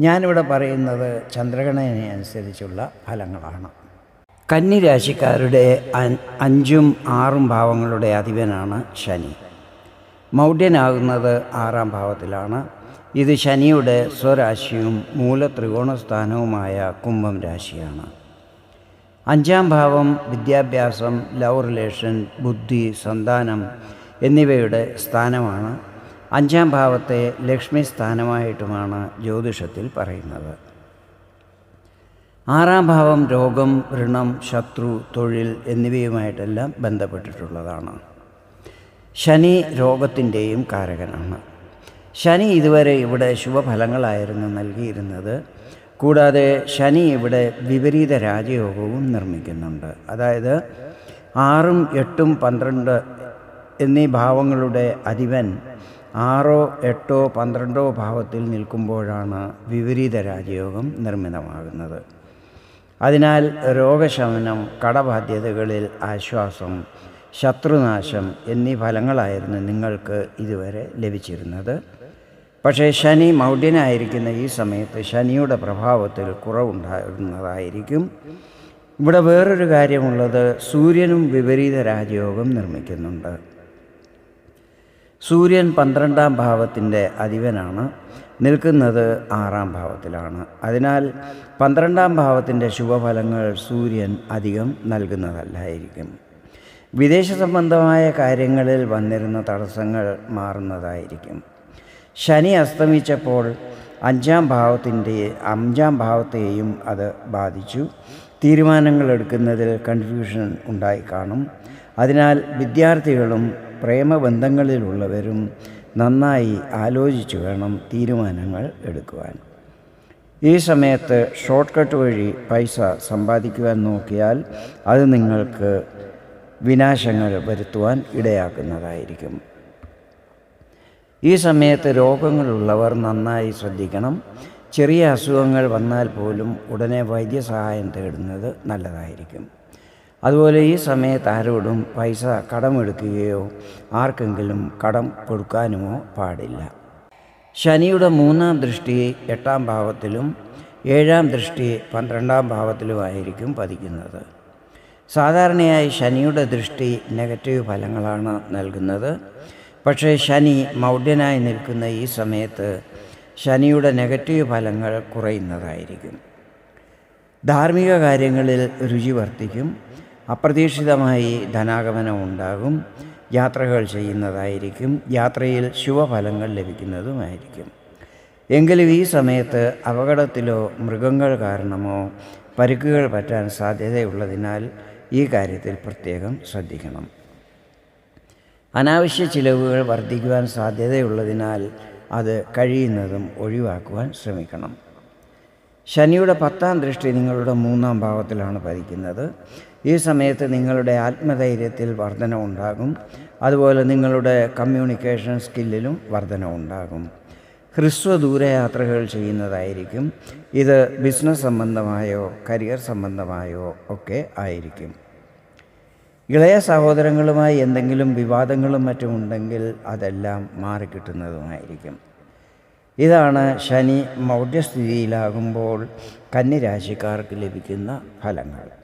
ഞാനിവിടെ പറയുന്നത് ചന്ദ്രഗണനെ അനുസരിച്ചുള്ള ഫലങ്ങളാണ്. കന്നിരാശിക്കാരുടെ അഞ്ചും ആറും ഭാവങ്ങളുടെ അധിപനാണ് ശനി. മൗഢ്യനാകുന്നത് ആറാം ഭാവത്തിലാണ്. ഇത് ശനിയുടെ സ്വരാശിയും മൂല മൂലത്രികോണസ്ഥാനവുമായ കുംഭം രാശിയാണ്. അഞ്ചാം ഭാവം വിദ്യാഭ്യാസം ലവ് റിലേഷൻ ബുദ്ധി സന്താനം എന്നിവയുടെ സ്ഥാനമാണ് അഞ്ചാം ഭാവത്തെ ലക്ഷ്മി സ്ഥാനമായിട്ടുമാണ് ജ്യോതിഷത്തിൽ പറയുന്നത്. ആറാം ഭാവം രോഗം ഋണം ശത്രു തൊഴിൽ എന്നിവയുമായിട്ടെല്ലാം ബന്ധപ്പെട്ടിട്ടുള്ളതാണ്. ശനി രോഗത്തിന്റെയും കാരകനാണ്. ശനി ഇതുവരെ ഇവിടെ ശുഭഫലങ്ങളായിരുന്നു നൽകിയിരുന്നത്. കൂടാതെ ശനി ഇവിടെ വിപരീത രാജയോഗവും നിർമ്മിക്കുന്നുണ്ട്. അതായത് ആറും എട്ടും പന്ത്രണ്ട് എന്നീ ഭാവങ്ങളുടെ അധിപൻ ആറോ എട്ടോ പന്ത്രണ്ടോ ഭാവത്തിൽ നിൽക്കുമ്പോഴാണ് വിപരീത രാജയോഗം നിർമ്മിതമാകുന്നത്. അതിനാൽ രോഗശമനം കടബാധ്യതകളിൽ ആശ്വാസം ശത്രുനാശം എന്നീ ഫലങ്ങളായിരുന്നു നിങ്ങൾക്ക് ഇതുവരെ ലഭിച്ചിരുന്നത്. പക്ഷേ ശനി മൗഢ്യനായിരിക്കുന്ന ഈ സമയത്ത് ശനിയുടെ പ്രഭാവത്തിൽ കുറവുണ്ടാകുന്നതായിരിക്കും. ഇവിടെ വേറൊരു കാര്യമുള്ളത് സൂര്യനും വിപരീത രാജയോഗം നിർമ്മിക്കുന്നുണ്ട്. സൂര്യൻ പന്ത്രണ്ടാം ഭാവത്തിന്റെ അധിപനാണ്. നിൽക്കുന്നത് ആറാം ഭാവത്തിലാണ്. അതിനാൽ പന്ത്രണ്ടാം ഭാവത്തിന്റെ ശുഭഫലങ്ങൾ സൂര്യൻ അധികം നൽകുന്നതല്ലായിരിക്കും. വിദേശ സംബന്ധമായ കാര്യങ്ങളിൽ വന്നിരുന്ന തടസ്സങ്ങൾ മാറുന്നതായിരിക്കും. ശനി അസ്തമിച്ചപ്പോൾ അഞ്ചാം ഭാവത്തിന്റെ അഞ്ചാം ഭാവത്തെയും അത് ബാധിച്ചു. തീരുമാനങ്ങൾ എടുക്കുന്നതിൽ കൺഫ്യൂഷൻ ഉണ്ടായി കാണും. അതിനാൽ വിദ്യാർത്ഥികളും പ്രേമബന്ധങ്ങളിലുള്ളവരും നന്നായി ആലോചിച്ചു വേണം തീരുമാനങ്ങൾ എടുക്കുവാൻ. ഈ സമയത്ത് ഷോർട്ട് കട്ട് വഴി പൈസ സമ്പാദിക്കുവാൻ നോക്കിയാൽ അത് നിങ്ങൾക്ക് വിനാശങ്ങൾ വരുത്തുവാൻ ഇടയാക്കുന്നതായിരിക്കും. ഈ സമയത്ത് രോഗങ്ങളുള്ളവർ നന്നായി ശ്രദ്ധിക്കണം. ചെറിയ അസുഖങ്ങൾ വന്നാൽ പോലും ഉടനെ വൈദ്യസഹായം തേടുന്നത് നല്ലതായിരിക്കും. അതുപോലെ ഈ സമയത്ത് ആരോടും പൈസ കടമെടുക്കുകയോ ആർക്കെങ്കിലും കടം കൊടുക്കാനുമോ പാടില്ല. ശനിയുടെ മൂന്നാം ദൃഷ്ടി എട്ടാം ഭാവത്തിലും ഏഴാം ദൃഷ്ടി പന്ത്രണ്ടാം ഭാവത്തിലുമായിരിക്കും പതിക്കുന്നത്. സാധാരണയായി ശനിയുടെ ദൃഷ്ടി നെഗറ്റീവ് ഫലങ്ങളാണ് നൽകുന്നത്. പക്ഷേ ശനി മൗഢ്യനായി നിൽക്കുന്ന ഈ സമയത്ത് ശനിയുടെ നെഗറ്റീവ് ഫലങ്ങൾ കുറയുന്നതായിരിക്കും. ധാർമ്മിക കാര്യങ്ങളിൽ രുചി വർദ്ധിക്കും. അപ്രതീക്ഷിതമായി ധനാഗമനം ഉണ്ടാകും. യാത്രകൾ ചെയ്യുന്നതായിരിക്കും. യാത്രയിൽ ശുഭഫലങ്ങൾ ലഭിക്കുന്നതുമായിരിക്കും. എങ്കിലും ഈ സമയത്ത് അപകടത്തിലോ മൃഗങ്ങൾ കാരണമോ പരിക്കുകൾ പറ്റാൻ സാധ്യതയുള്ളതിനാൽ ഈ കാര്യത്തിൽ പ്രത്യേകം ശ്രദ്ധിക്കണം. അനാവശ്യ ചിലവുകൾ വർദ്ധിക്കുവാൻ സാധ്യതയുള്ളതിനാൽ അത് കഴിയുന്നതും ഒഴിവാക്കുവാൻ ശ്രമിക്കണം. ശനിയുടെ പത്താം ദൃഷ്ടി നിങ്ങളുടെ മൂന്നാം ഭാവത്തിലാണ് പതിക്കുന്നത്. ഈ സമയത്ത് നിങ്ങളുടെ ആത്മധൈര്യത്തിൽ വർധനമുണ്ടാകും അതുപോലെ നിങ്ങളുടെ കമ്മ്യൂണിക്കേഷൻ സ്കില്ലിലും വർധനമുണ്ടാകും ഹ്രസ്വ ദൂരയാത്രകൾ ചെയ്യുന്നതായിരിക്കും. ഇത് ബിസിനസ് സംബന്ധമായോ കരിയർ സംബന്ധമായോ ഒക്കെ ആയിരിക്കും. ഇളയ സഹോദരങ്ങളുമായി എന്തെങ്കിലും വിവാദങ്ങളും മറ്റും ഉണ്ടെങ്കിൽ അതെല്ലാം മാറിക്കിട്ടുന്നതുമായിരിക്കും ഇതാണ് ശനി മൗഢ്യസ്ഥിതിയിലാകുമ്പോൾ കന്നിരാശിക്കാർക്ക് ലഭിക്കുന്ന ഫലങ്ങൾ.